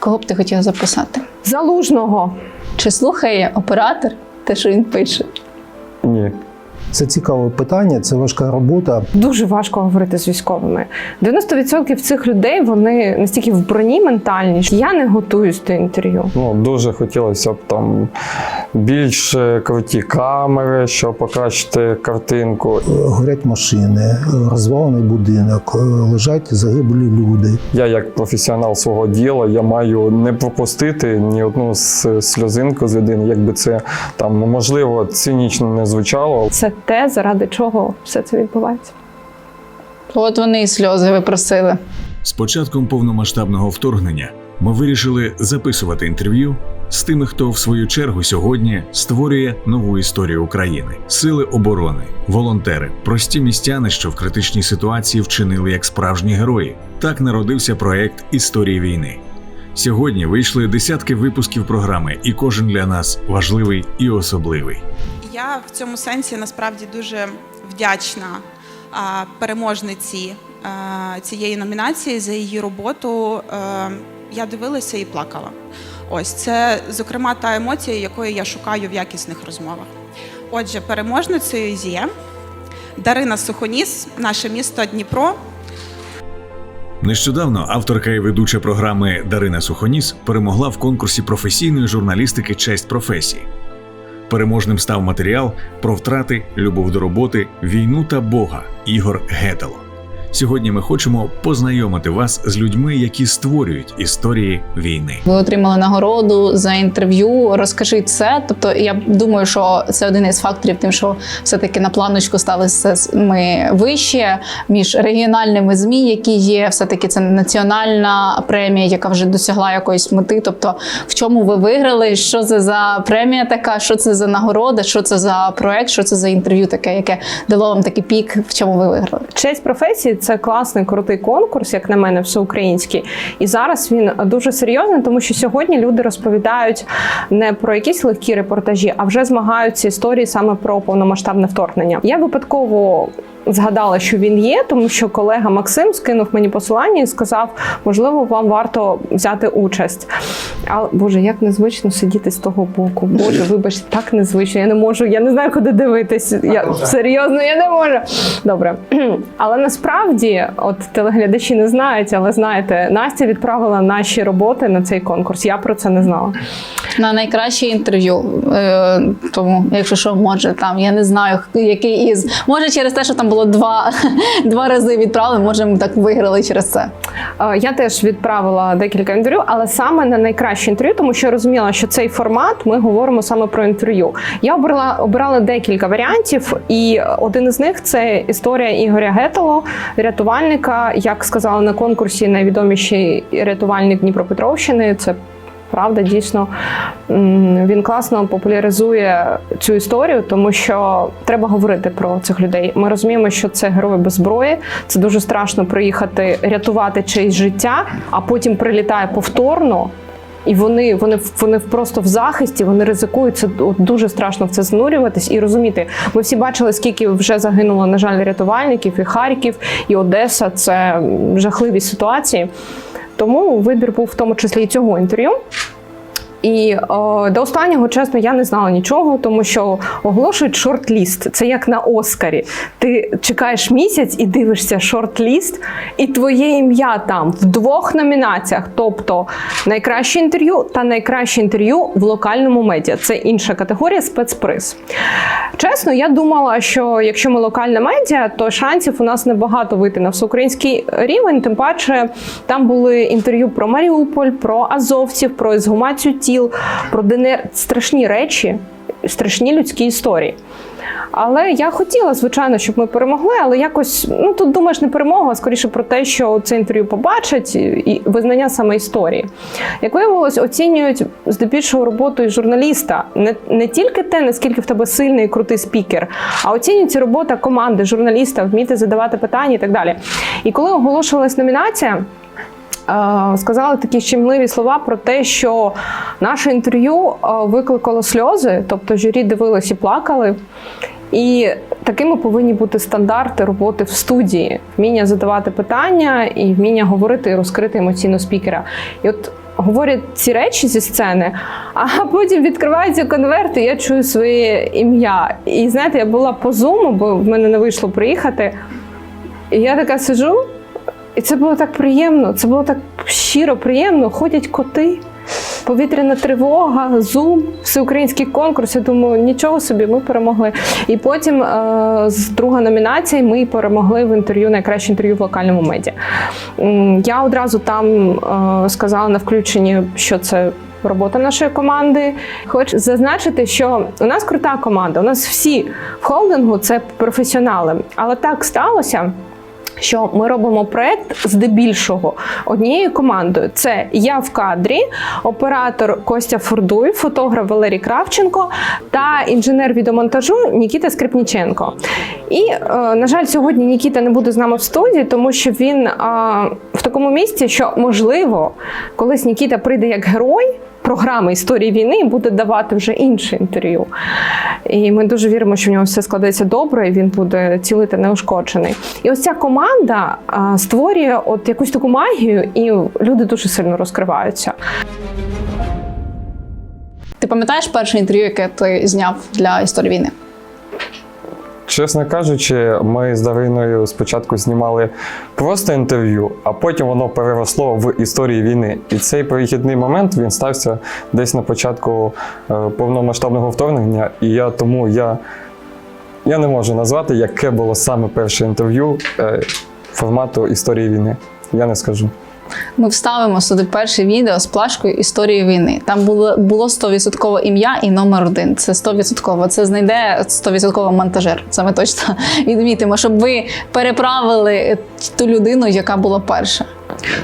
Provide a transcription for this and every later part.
Кого б ти хотіла записати? Залужного. Чи слухає оператор те, що він пише? Ні. Це цікаве питання, це важка робота. Дуже важко говорити з військовими. 90% цих людей вони настільки в броні ментальні. що Я не готуюсь до інтерв'ю. Ну, дуже хотілося б там більш е, круті камери, щоб покращити картинку. Горять машини, розвалений будинок, лежать загиблі люди. Я, як професіонал свого діла, я маю не пропустити ні одну сльозинку з людини, якби це там можливо цинічно не звучало. Це те, заради чого все це відбувається. От вони і сльози ви просили. З початком повномасштабного вторгнення ми вирішили записувати інтерв'ю з тими, хто в свою чергу сьогодні створює нову історію України: сили оборони, волонтери, прості містяни, що в критичній ситуації вчинили як справжні герої. Так народився проект Історії війни. Сьогодні вийшли десятки випусків програми, і кожен для нас важливий і особливий. Я в цьому сенсі насправді дуже вдячна переможниці цієї номінації за її роботу. Я дивилася і плакала. Ось це, зокрема, та емоція, якої я шукаю в якісних розмовах. Отже, переможницею є Дарина Сухоніс, наше місто Дніпро. Нещодавно авторка і ведуча програми Дарина Сухоніс перемогла в конкурсі професійної журналістики Честь професії. Переможним став матеріал про втрати, любов до роботи, війну та Бога Ігор Гетело. Сьогодні ми хочемо познайомити вас з людьми, які створюють історії війни. Ви отримали нагороду за інтерв'ю. Розкажи це. Тобто, я думаю, що це один із факторів, тим, що все-таки на планочку стали ми вище між регіональними змі, які є. Все таки це національна премія, яка вже досягла якоїсь мети. Тобто, в чому ви виграли? Що це за премія така? Що це за нагорода? Що це за проект? Що це за інтерв'ю таке, яке дало вам такий пік? В чому ви виграли? Честь професії це класний крутий конкурс, як на мене, всеукраїнський. І зараз він дуже серйозний, тому що сьогодні люди розповідають не про якісь легкі репортажі, а вже змагаються історії саме про повномасштабне вторгнення. Я випадково. Згадала, що він є, тому що колега Максим скинув мені посилання і сказав, можливо, вам варто взяти участь. Але Боже, як незвично сидіти з того боку. Боже, вибачте, так незвично. Я не можу, я не знаю, куди дивитись. Я серйозно, я не можу. Добре. Але насправді, от телеглядачі не знають, але знаєте, Настя відправила наші роботи на цей конкурс. Я про це не знала. на найкраще інтерв'ю. Е, тому, якщо що, може там, я не знаю, який із. Може, через те, що там було два, два рази відправили, може, ми так виграли через це. Е, Я теж відправила декілька інтерв'ю, але саме на найкраще інтерв'ю, тому що я розуміла, що цей формат ми говоримо саме про інтерв'ю. Я обрала обирала декілька варіантів, і один із них це історія Ігоря Гетело, рятувальника. Як сказали на конкурсі, найвідоміший рятувальник Дніпропетровщини. Це Правда, дійсно він класно популяризує цю історію, тому що треба говорити про цих людей. Ми розуміємо, що це герої без зброї. Це дуже страшно приїхати рятувати чиєсь життя, а потім прилітає повторно. І вони, вони, вони просто в захисті, вони ризикують. Це дуже страшно в це занурюватись і розуміти. Ми всі бачили, скільки вже загинуло, на жаль, рятувальників, і Харків, і Одеса. Це жахливі ситуації. Тому вибір був в тому числі і цього інтерв'ю. І о, до останнього, чесно, я не знала нічого, тому що оголошують шорт-ліст. Це як на Оскарі. Ти чекаєш місяць і дивишся шорт-ліст, і твоє ім'я там в двох номінаціях: тобто найкраще інтерв'ю та найкраще інтерв'ю в локальному медіа. Це інша категорія спецприз. Чесно, я думала, що якщо ми локальне медіа, то шансів у нас небагато вийти на всеукраїнський рівень. Тим паче там були інтерв'ю про Маріуполь, про азовців, про езгумацію тіл, про ДНР. страшні речі, страшні людські історії. Але я хотіла, звичайно, щоб ми перемогли, але якось ну тут думаєш не перемога, а скоріше про те, що це інтерв'ю побачать і визнання саме історії. Як виявилось, оцінюють здебільшого роботу журналіста не, не тільки те, наскільки в тебе сильний і крутий спікер, а оцінюється робота команди, журналіста, вміти задавати питання і так далі. І коли оголошувалась номінація. Е, Сказали такі щемливі слова про те, що наше інтерв'ю е, викликало сльози, тобто журі дивились і плакали. І такими повинні бути стандарти роботи в студії: вміння задавати питання і вміння говорити і розкрити емоційно спікера. І от говорять ці речі зі сцени, а потім відкривається конверт, і я чую своє ім'я. І знаєте, я була по зуму, бо в мене не вийшло приїхати. І я така сижу, і це було так приємно, це було так щиро приємно. Ходять коти, повітряна тривога, зум, всеукраїнський конкурс. Я думаю, нічого собі, ми перемогли. І потім е, з друга номінація ми перемогли в інтерв'ю найкраще інтерв'ю в локальному медіа. Я одразу там е, сказала на включенні, що це. Робота нашої команди. Хочу зазначити, що у нас крута команда. У нас всі в холдингу це професіонали. Але так сталося, що ми робимо проект здебільшого однією командою. Це я в кадрі, оператор Костя Фурдуй, фотограф Валерій Кравченко та інженер відеомонтажу Нікіта Скрипніченко. І, е, на жаль, сьогодні Нікіта не буде з нами в студії, тому що він е, в такому місці, що можливо, колись Нікіта прийде як герой. Програми історії війни буде давати вже інше інтерв'ю. І ми дуже віримо, що в нього все складеться добре, і він буде цілити неушкоджений. І ось ця команда створює от якусь таку магію, і люди дуже сильно розкриваються. Ти пам'ятаєш перше інтерв'ю, яке ти зняв для історії війни? Чесно кажучи, ми з Дариною спочатку знімали просто інтерв'ю, а потім воно переросло в історії війни. І цей перехідний момент він стався десь на початку е, повномасштабного вторгнення. І я тому я, я не можу назвати, яке було саме перше інтерв'ю е, формату історії війни. Я не скажу. Ми вставимо сюди перше відео з плашкою історії війни. Там було було 100% ім'я і номер один. Це 100%. Це знайде 100% монтажер. Це ми точно відмітимо, щоб ви переправили ту людину, яка була перша.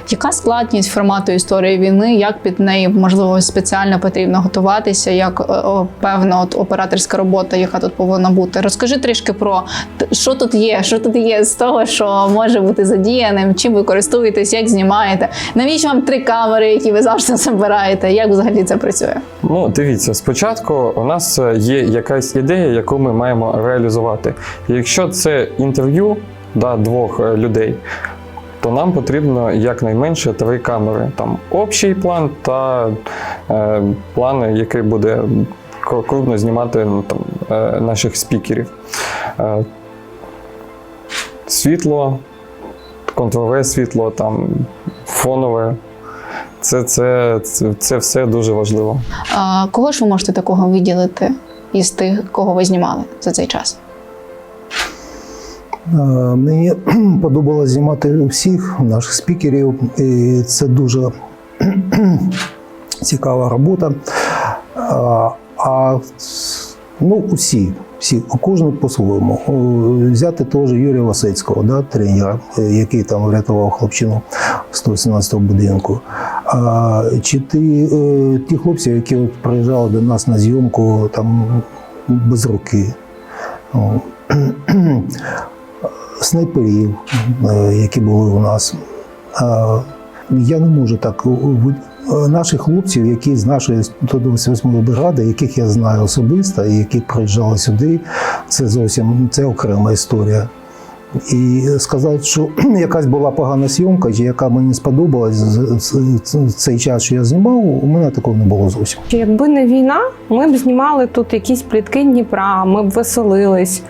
Яка складність формату історії війни? Як під неї можливо спеціально потрібно готуватися? Як е, певна от операторська робота, яка тут повинна бути? Розкажи трішки про що тут є, що тут є з того, що може бути задіяним, чим ви користуєтесь, як знімаєте? Навіщо вам три камери, які ви завжди забираєте? Як взагалі це працює? Ну, дивіться, спочатку у нас е, є якась ідея, яку ми маємо реалізувати. Якщо це інтерв'ю да, двох е, людей, то нам потрібно якнайменше три камери. Там общий план та е, план, який буде крупно знімати ну, там, е, наших спікерів. Е, світло, контрове світло, там, фонове. Це, це, це, це все дуже важливо. А, кого ж ви можете такого виділити із тих, кого ви знімали за цей час? Е, Мені подобалось знімати всіх наших спікерів, і це дуже цікава робота. А, А ну, всі, всі, кожен по-своєму. Е, Взяти теж Юрія Васильського, да, тренера, е, який там врятував хлопчину 117-го будинку. А, чи е, ті хлопці, які от приїжджали до нас на зйомку там без руки. Снайперів, які були у нас. Я не можу так. Наших хлопців, які з нашої 128-ї бригади, яких я знаю особисто, і які приїжджали сюди, це зовсім це окрема історія. І сказати, що якась була погана зйомка, чи яка мені сподобалась цей час, що я знімав, у мене такого не було зовсім. Якби не війна, ми б знімали тут якісь плітки Дніпра, ми б веселились.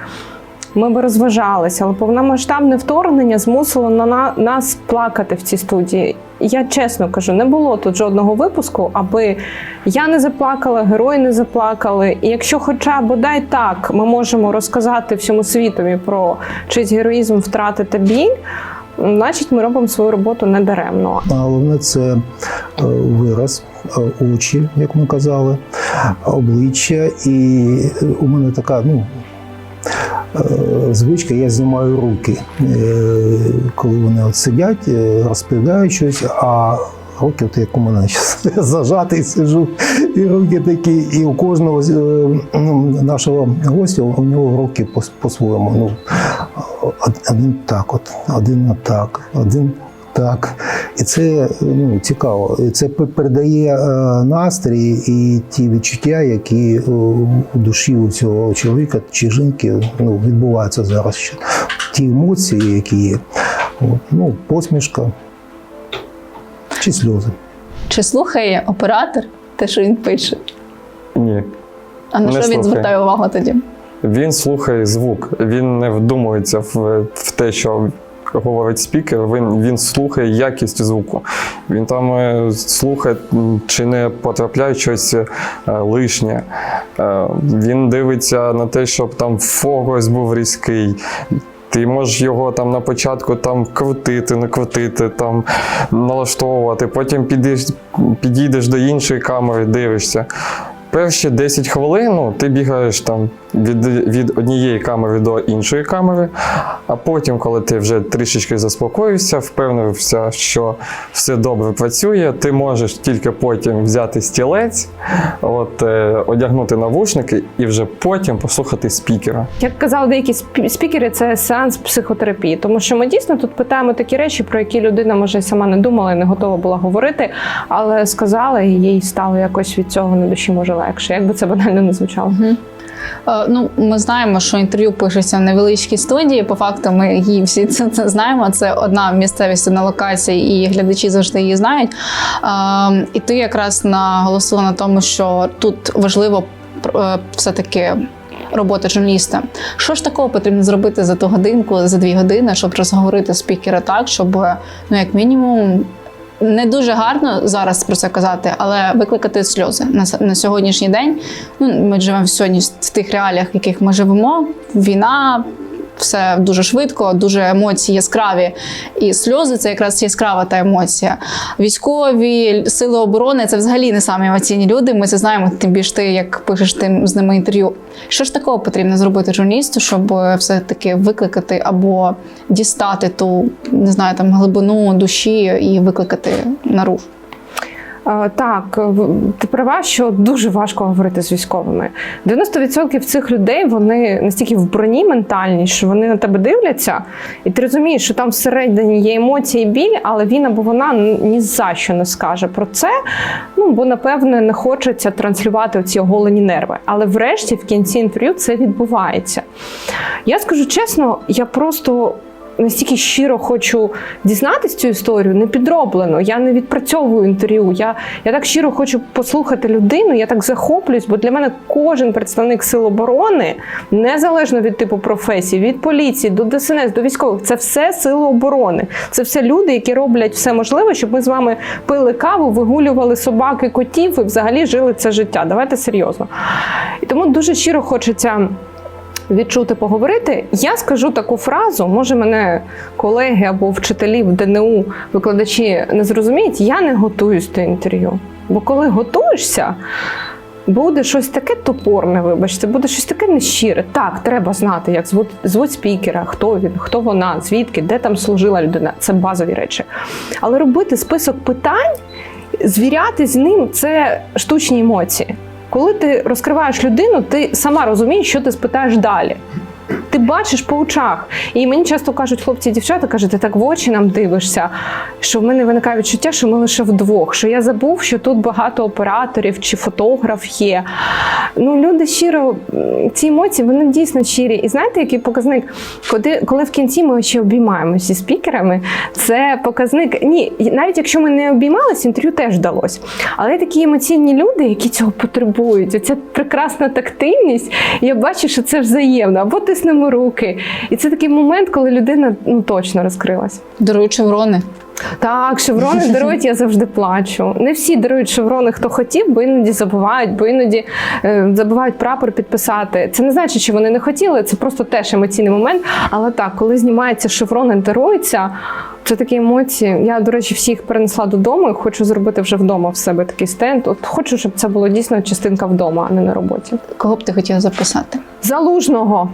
Ми б розважалися, але повномасштабне вторгнення змусило на на- нас плакати в цій студії. Я чесно кажу, не було тут жодного випуску, аби я не заплакала, герої не заплакали. І якщо, хоча бодай так, ми можемо розказати всьому світові про чийсь героїзм, втрати та біль, значить ми робимо свою роботу недаремно. А Головне це е, вираз, е, очі, як ми казали, обличчя. І е, у мене така ну, звичка, я знімаю руки, Е, коли вони от сидять, е, розповідають щось, а руки, от як у мене зажатий сижу, і руки такі, і у кожного е, ну, нашого гостя у нього руки по- по-своєму. Ну, од- один так, от, один отак, один так. І це ну, цікаво. І це передає е, настрій і ті відчуття, які у душі у цього чоловіка чи жінки ну, відбуваються зараз. Ті емоції, які є. Ну, посмішка чи сльози. Чи слухає оператор те, що він пише? Ні. А на Не що він слухає. звертає увагу тоді? Він слухає звук, він не вдумується в, в те, що говорить спікер. Він, він слухає якість звуку. Він там е, слухає, чи не потрапляє щось е, лишнє. Е, він дивиться на те, щоб там фокус був різкий. Ти можеш його там на початку там крутити, не крутити, там налаштовувати. Потім підеш, підійдеш до іншої камери, дивишся. Перші 10 хвилин ну, ти бігаєш там від, від однієї камери до іншої камери, а потім, коли ти вже трішечки заспокоївся, впевнився, що все добре працює, ти можеш тільки потім взяти стілець, от, е, одягнути навушники і вже потім послухати спікера. Як казали деякі спі- спікери, це сеанс психотерапії, тому що ми дійсно тут питаємо такі речі, про які людина може сама не думала і не готова була говорити, але сказала, і їй стало якось від цього на душі може легше. Як би це банально не звучало. Е, Ну, ми знаємо, що інтерв'ю пишеться в невеличкій студії. По факту, ми її всі це, це знаємо. Це одна місцевість на локації, і глядачі завжди її знають. Е, І ти якраз наголосила на тому, що тут важливо е, все-таки. Робота журналіста. Що ж такого потрібно зробити за ту годинку, за дві години, щоб розговорити спікера так, щоб, ну, як мінімум, не дуже гарно зараз про це казати, але викликати сльози на, на сьогоднішній день. Ну, ми живемо сьогодні в тих реаліях, в яких ми живемо. Війна, все дуже швидко, дуже емоції яскраві. І сльози це якраз яскрава та емоція. Військові сили оборони це взагалі не самі емоційні люди. Ми це знаємо, тим більше ти, як пишеш тим з ними інтерв'ю. Що ж такого потрібно зробити журналісту, щоб е, все-таки викликати або дістати ту не знаю, там глибину душі і викликати на рух? Е, Так, ти права, що дуже важко говорити з військовими. 90% цих людей вони настільки в броні ментальні, що вони на тебе дивляться, і ти розумієш, що там всередині є емоції біль, але він або вона ні за що не скаже про це. Ну бо напевне не хочеться транслювати ці оголені нерви. Але врешті в кінці інтерв'ю це відбувається. Я скажу чесно, я просто настільки щиро хочу дізнатися цю історію, не підроблено. Я не відпрацьовую інтерв'ю. Я, я так щиро хочу послухати людину, я так захоплююсь, бо для мене кожен представник сил оборони, незалежно від типу професії, від поліції до ДСНС, до військових, це все сили оборони. Це все люди, які роблять все можливе, щоб ми з вами пили каву, вигулювали собаки, котів і взагалі жили це життя. Давайте серйозно. І тому дуже щиро хочеться відчути, поговорити. Я скажу таку фразу, може мене колеги або вчителі в ДНУ, викладачі не зрозуміють, я не готуюсь до інтерв'ю. Бо коли готуєшся, буде щось таке топорне, вибачте, буде щось таке нещире. Так, треба знати, як звуть, звуть спікера, хто він, хто вона, звідки, де там служила людина. Це базові речі. Але робити список питань, звіряти з ним це штучні емоції. Коли ти розкриваєш людину, ти сама розумієш, що ти спитаєш далі. Бачиш по очах. І мені часто кажуть хлопці і дівчата, кажуть, ти так в очі нам дивишся, що в мене виникає відчуття, що ми лише вдвох, що я забув, що тут багато операторів чи фотограф є. Ну, люди щиро, ці емоції, вони дійсно щирі. І знаєте, який показник? Коли, коли в кінці ми ще обіймаємося зі спікерами, це показник. Ні, навіть якщо ми не обіймалися, інтерв'ю теж вдалося. Але такі емоційні люди, які цього потребують. Оця прекрасна тактильність. Я бачу, що це взаємно. Або тиснемо руки. І це такий момент, коли людина ну, точно розкрилась. Дарують шеврони. Так, шеврони дарують, я завжди плачу. Не всі дарують шеврони, хто хотів, бо іноді забувають, бо іноді е, забувають прапор підписати. Це не значить, що вони не хотіли, це просто теж емоційний момент. Але так, коли знімається шеврон і дарується, це такі емоції. Я, до речі, всіх перенесла додому і хочу зробити вже вдома в себе такий стенд. От хочу, щоб це було дійсно частинка вдома, а не на роботі. Кого б ти хотіла записати? Залужного.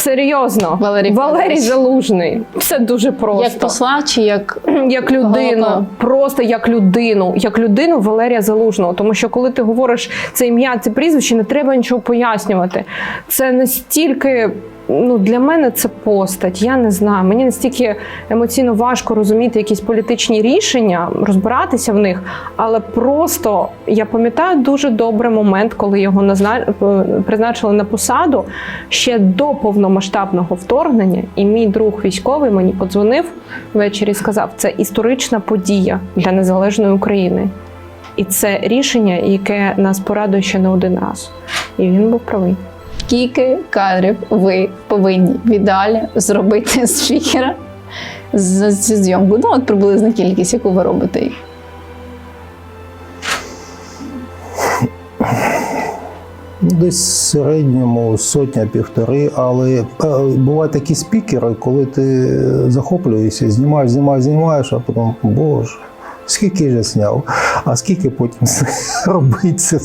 Серйозно, Валерій Валерій Залужний. Все дуже просто. Як посла чи як як людину, Голова. просто як людину, як людину Валерія Залужного. Тому що коли ти говориш це ім'я, це прізвище, не треба нічого пояснювати. Це настільки ну для мене це постать. Я не знаю. Мені настільки емоційно важко розуміти якісь політичні рішення, розбиратися в них. Але просто я пам'ятаю дуже добре момент, коли його назна... е, призначили на посаду ще до повномасштабного вторгнення. І мій друг військовий мені подзвонив ввечері сказав: це історична подія для незалежної України. І це рішення, яке нас порадує ще не один раз. І він був правий. Скільки кадрів ви повинні в ідеалі зробити з спікера за цю зйомку? Ну, от приблизно кількість, яку ви робите Десь в середньому сотня-півтори, але е, бувають такі спікери, коли ти захоплюєшся, знімаєш, знімаєш, знімаєш, а потім, боже, скільки я зняв, а скільки потім робити це,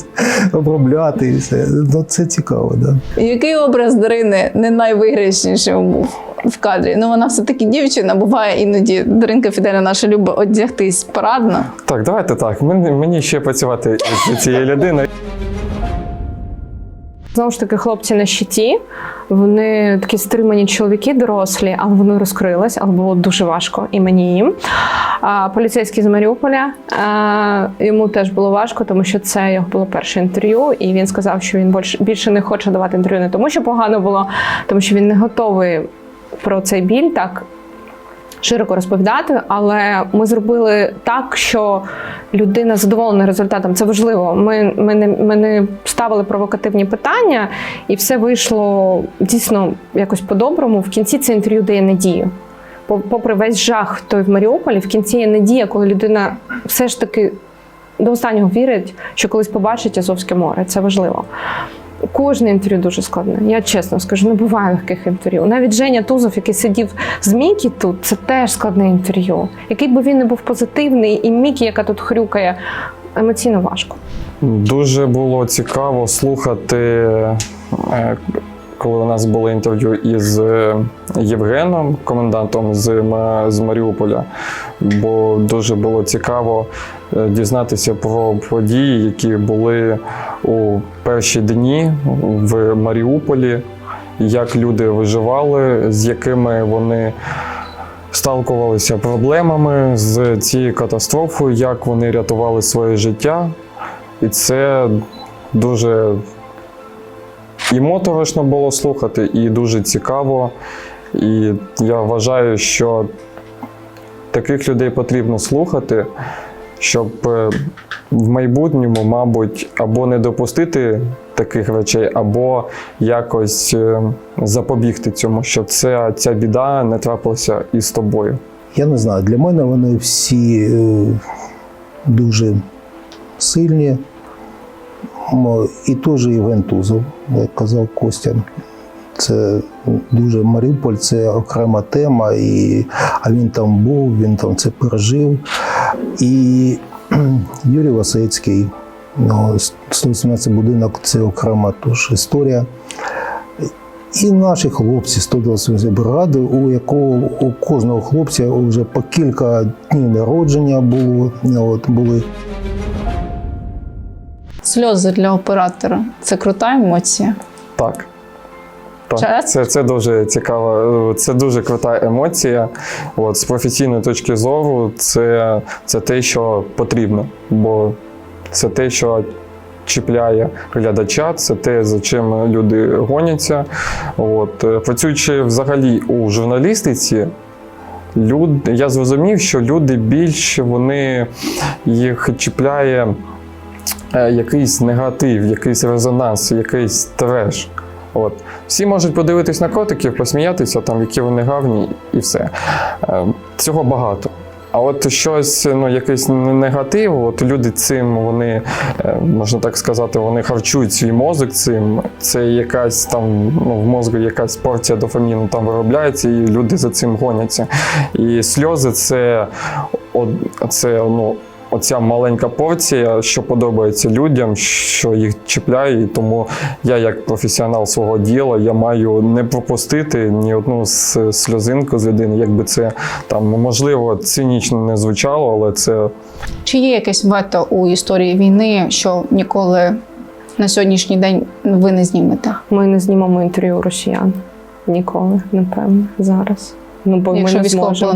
обробляти і все. Ну, це цікаво. Да. Який образ Дарини не найвиграшнішим був в кадрі? Ну, вона все-таки дівчина, буває іноді Даринка Фіделя наша любить одягтись парадно. Так, давайте так. Мені ще працювати з цією людиною. Знову ж таки, хлопці на щиті, вони такі стримані чоловіки, дорослі, але вони розкрились, але було дуже важко і мені їм. А, поліцейський з Маріуполя а, йому теж було важко, тому що це його було перше інтерв'ю, і він сказав, що він більше не хоче давати інтерв'ю не тому, що погано було, тому що він не готовий про цей біль так широко розповідати, але ми зробили так, що людина задоволена результатом. Це важливо. Ми, ми, не, ми не ставили провокативні питання, і все вийшло дійсно якось по-доброму. В кінці це інтерв'ю дає надію. По- Попри весь жах той в Маріуполі, в кінці є надія, коли людина все ж таки до останнього вірить, що колись побачить Азовське море. Це важливо. Кожне інтерв'ю дуже складне. Я чесно скажу, не буває легких інтерв'ю. Навіть Женя Тузов, який сидів з Мікі тут, це теж складне інтерв'ю. Який би він не був позитивний, і Мікі, яка тут хрюкає, емоційно важко. Дуже було цікаво слухати, е, коли у нас було інтерв'ю із е, Євгеном, комендантом з, Маріуполя, бо дуже було цікаво дізнатися про події, які були у перші дні в Маріуполі, як люди виживали, з якими вони сталкувалися проблемами з цією катастрофою, як вони рятували своє життя. І це дуже і моторошно було слухати, і дуже цікаво. І я вважаю, що таких людей потрібно слухати, щоб е, в майбутньому, мабуть, або не допустити таких речей, або якось е, запобігти цьому, щоб це, ця біда не трапилася і з тобою. Я не знаю, для мене вони всі е, дуже сильні. І теж Євген Тузов, як казав Костя. Це дуже Маріуполь, це окрема тема, і, а він там був, він там це пережив. І Юрій Васецький, ну, 118 будинок це окрема теж історія. І наші хлопці 128 бригади, у якого у кожного хлопця вже по кілька днів народження було, от, були. Сльози для оператора це крута емоція. Так. Так, це, це дуже цікаво. Це дуже крута емоція. От, з професійної точки зору, це, це те, що потрібно. Бо це те, що чіпляє глядача, це те, за чим люди гоняться. От, е, працюючи взагалі у журналістиці, люд, я зрозумів, що люди більше вони їх чіпляє е, якийсь негатив, якийсь резонанс, якийсь треш. От. Всі можуть подивитись на котиків, посміятися, там, які вони гарні, і все. Е, Цього багато. А от щось, ну, якийсь негатив, от люди цим, вони, е, можна так сказати, вони харчують свій мозок цим. Це якась там, ну, в мозку якась порція дофаміну там виробляється, і люди за цим гоняться. І сльози це, це ну, оця маленька порція, що подобається людям, що їх чіпляє. І тому я, як професіонал свого діла, я маю не пропустити ні одну сльозинку з людини, якби це там можливо цинічно не звучало, але це Чи є якесь вето у історії війни, що ніколи на сьогоднішній день ви не знімете? Ми не знімемо інтерв'ю росіян. Ніколи, напевно, зараз. Ну, бо Якщо ми не зможемо.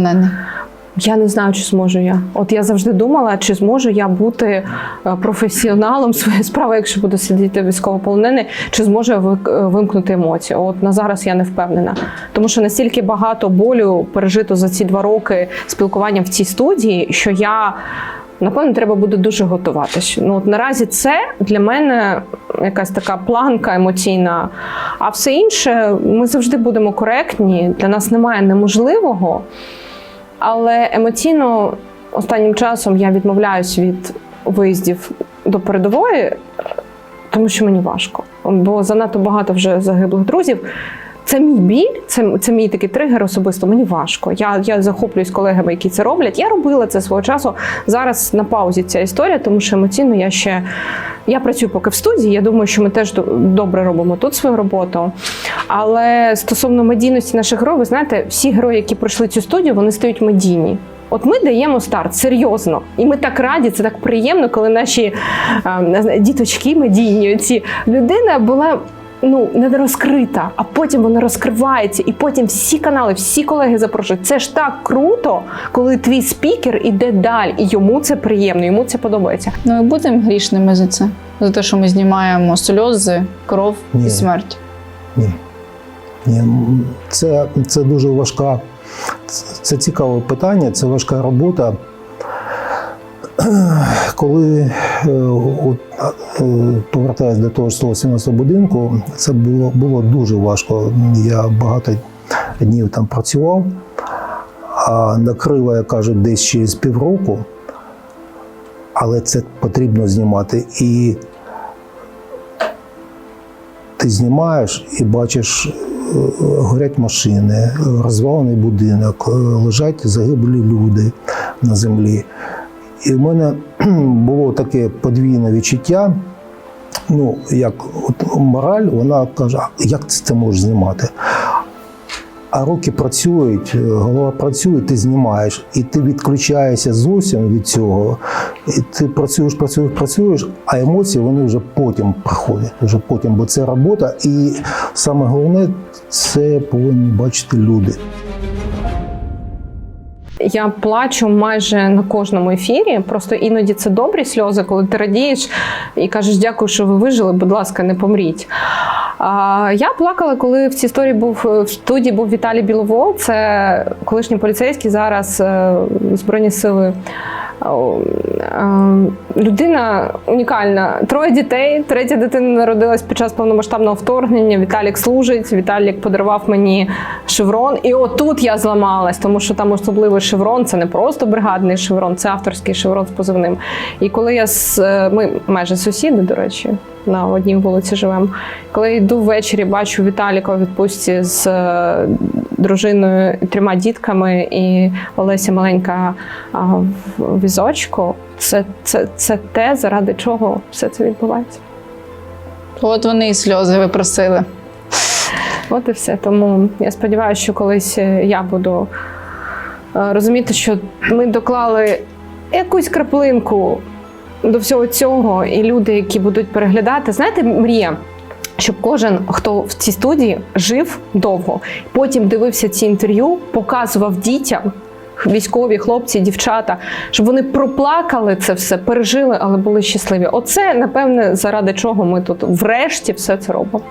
Я не знаю, чи зможу я. От я завжди думала, чи зможу я бути е, професіоналом своєї справи, якщо буду сидіти військовополонений, чи зможу я е, вимкнути емоції. От на зараз я не впевнена. Тому що настільки багато болю пережито за ці два роки спілкування в цій студії, що я. Напевно, треба буде дуже готуватися. Ну от наразі це для мене якась така планка емоційна. А все інше, ми завжди будемо коректні. Для нас немає неможливого. Але емоційно останнім часом я відмовляюсь від виїздів до передової, тому що мені важко. Бо занадто багато вже загиблих друзів. Це мій біль, це, це мій такий тригер особисто. Мені важко. Я, я захоплююсь колегами, які це роблять. Я робила це свого часу. Зараз на паузі ця історія, тому що емоційно я ще я працюю поки в студії. Я думаю, що ми теж добре робимо тут свою роботу. Але стосовно медійності наших героїв, ви знаєте, всі герої, які пройшли цю студію, вони стають медійні. От ми даємо старт серйозно, і ми так раді, це так приємно, коли наші е, діточки медійні. Ці людина була. Ну, не розкрита, а потім вона розкривається, і потім всі канали, всі колеги запрошують. Це ж так круто, коли твій спікер іде далі, і йому це приємно, йому це подобається. Ну і будемо грішними за це. За те, що ми знімаємо сльози, кров Ні. і смерть. Ні. Ні. Це, це дуже важка, це- це цікаве питання, це важка робота. Коли е, е, повертаюсь до того ж 117 будинку, це було, було дуже важко. Я багато днів там працював, а накрила, як кажуть, десь через півроку, але це потрібно знімати. І ти знімаєш і бачиш, е, горять машини, розвалений будинок, лежать загиблі люди на землі. І в мене було таке подвійне відчуття. Ну, як от мораль, вона каже, «А як ти це можеш знімати? А руки працюють, е, голова працює, ти знімаєш, і ти відключаєшся зовсім від цього. І ти працюєш, працюєш, працюєш, а емоції вони вже потім приходять. Вже потім, бо це робота, і саме головне це повинні бачити люди. Я плачу майже на кожному ефірі. Просто іноді це добрі сльози, коли ти радієш і кажеш дякую, що ви вижили. Будь ласка, не помріть. А, я плакала, коли в цій історії був в студії був Віталій Біловол. Це колишній поліцейський зараз е, Збройні сили. Людина унікальна. Троє дітей. Третя дитина народилась під час повномасштабного вторгнення. Віталік служить. Віталік подарував мені шеврон. І отут я зламалась, тому що там особливий шеврон. Це не просто бригадний шеврон, це авторський шеврон з позивним. І коли я з е, ми майже сусіди, до речі, на одній вулиці живемо. Коли йду ввечері, бачу Віталіка у відпустці з е, дружиною, трьома дітками, і Олеся маленька в візочку. Це, це, це те, заради чого все це відбувається. От вони і сльози ви просили. От і все. Тому я сподіваюся, що колись е, я буду е, розуміти, що ми доклали якусь краплинку до всього цього, і люди, які будуть переглядати, знаєте, мрія. Щоб кожен, хто в цій студії жив довго, потім дивився ці інтерв'ю, показував дітям, військові, хлопці, дівчата, щоб вони проплакали це все, пережили, але були щасливі. Оце, напевне, заради чого ми тут врешті все це робимо.